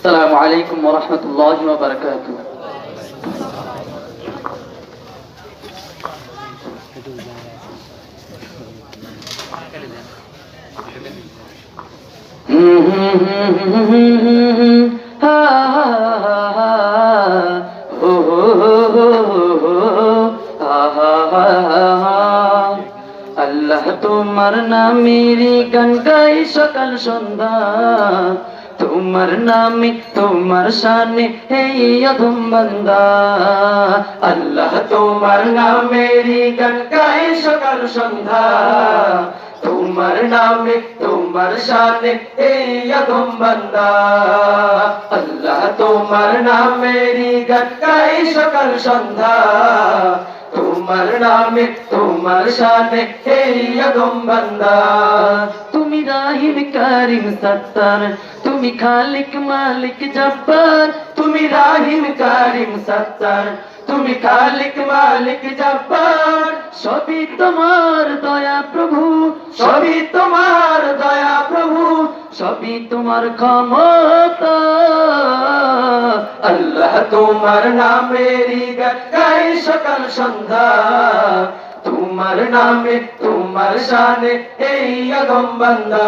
السلام عليكم ورحمة الله وبركاته আল্লাহ তোমার নামেরই গান গাই সকাল সন্ধ্যা তোমার নামে, তোমার শানে, এই অধম বান্দা। আল্লাহ তোমার নামেরই গান গাই সকাল সন্ধ্যা। তোমার নামে, তোমার শানে, এই অধম বান্দা। আল্লাহ তোমার নামেরই গান গাই সকাল সন্ধ্যা। তোমার নামে, তোমার বান্দা। তুমি রাহিম কারিম সত্তার, তুমি খালিক মালিক জব্বার। তুমি রাহিম কারিম সত্তার, তুমি খালিক মালিক জব্বার। সবই তোমার দয়া প্রভু, সবই তোমার দয়া প্রভু, সবই তোমার ক্ষমতা। তোমার নামেরই গাই সকাল সন্ধ্যা। তোমার নামে তোমার শানে এই আগম বান্দা।